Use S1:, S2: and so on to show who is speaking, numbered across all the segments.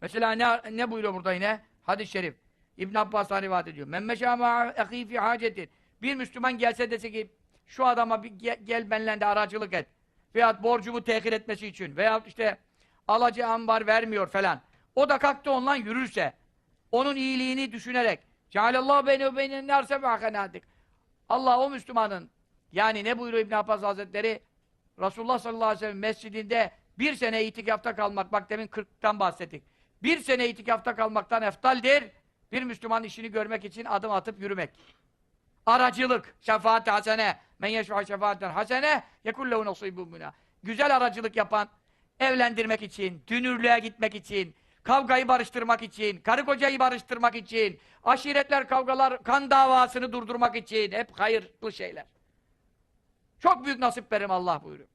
S1: Mesela ne, ne buyuruyor burada yine? Hadis-i şerif. İbn Abbas'tan rivayet ediyor. Men meşâ ma'â fi hacetin. Bir Müslüman gelse dese ki şu adama bir gel, gel benimle de aracılık et. Veyahut borcumu tehir etmesi için. Veyahut işte alacağım var vermiyor falan. O da kalktı onunla yürürse onun iyiliğini düşünerek Cealallahu beyne ve beynen nârse ve Allah o Müslümanın yani ne buyuruyor İbn Abbas Hazretleri Resulullah sallallahu aleyhi ve sellem mescidinde bir sene itikafta kalmak, bak demin 40'tan bahsettik. Bir sene itikafta kalmaktan eftaldir. Bir Müslüman işini görmek için adım atıp yürümek. Aracılık, şefaat hasene, men yeşfa şefaaten hasene, yekullehu nasibun mina. Güzel aracılık yapan, evlendirmek için, dünürlüğe gitmek için, kavgayı barıştırmak için, karı kocayı barıştırmak için, aşiretler kavgalar, kan davasını durdurmak için, hep hayırlı şeyler. Çok büyük nasip verim Allah buyuruyor.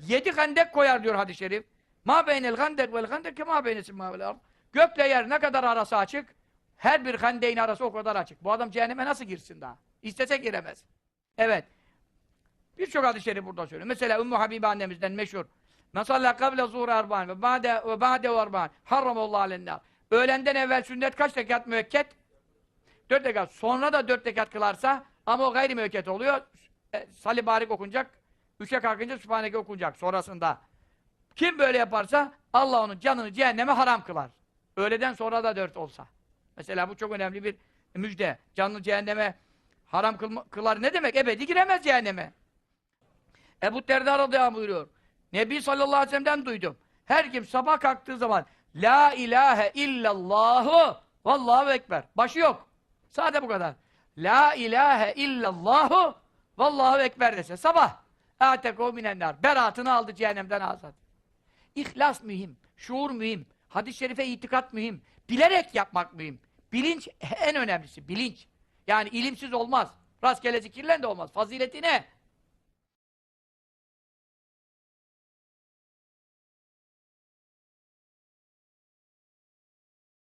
S1: Yedi hendek koyar diyor hadis-i şerif. Ma beynel hendek vel hendek ke ma beynesin ma vel ard. Gökle yer ne kadar arası açık, her bir hendeğin arası o kadar açık. Bu adam cehenneme nasıl girsin daha? İstese giremez. Evet. Birçok hadis-i şerif burada söylüyor. Mesela Ümmü Habibe annemizden meşhur. Mesalla kavle zuhur erba'an ve ba'de ve ba'de ve erba'an harramallahu alennâr. Öğlenden evvel sünnet kaç rekat müekket? Dört rekat. Sonra da dört rekat kılarsa ama o gayri müekket oluyor. E, Salih barik okunacak. Üçe kalkınca Sübhaneke okunacak sonrasında. Kim böyle yaparsa Allah onun canını cehenneme haram kılar. Öğleden sonra da dört olsa. Mesela bu çok önemli bir müjde. Canını cehenneme haram kılar ne demek? Ebedi giremez cehenneme. Ebu Derda radıyallahu buyuruyor. Nebi sallallahu aleyhi ve sellem'den duydum. Her kim sabah kalktığı zaman La ilahe illallahu Vallahu ekber. Başı yok. Sade bu kadar. La ilahe illallahu Vallahu ekber dese sabah. Âtekû minennar. Beratını aldı cehennemden azat. İhlas mühim. Şuur mühim. Hadis-i şerife itikat mühim. Bilerek yapmak mühim. Bilinç en önemlisi. Bilinç. Yani ilimsiz olmaz. Rastgele zikirlen de olmaz. Fazileti ne?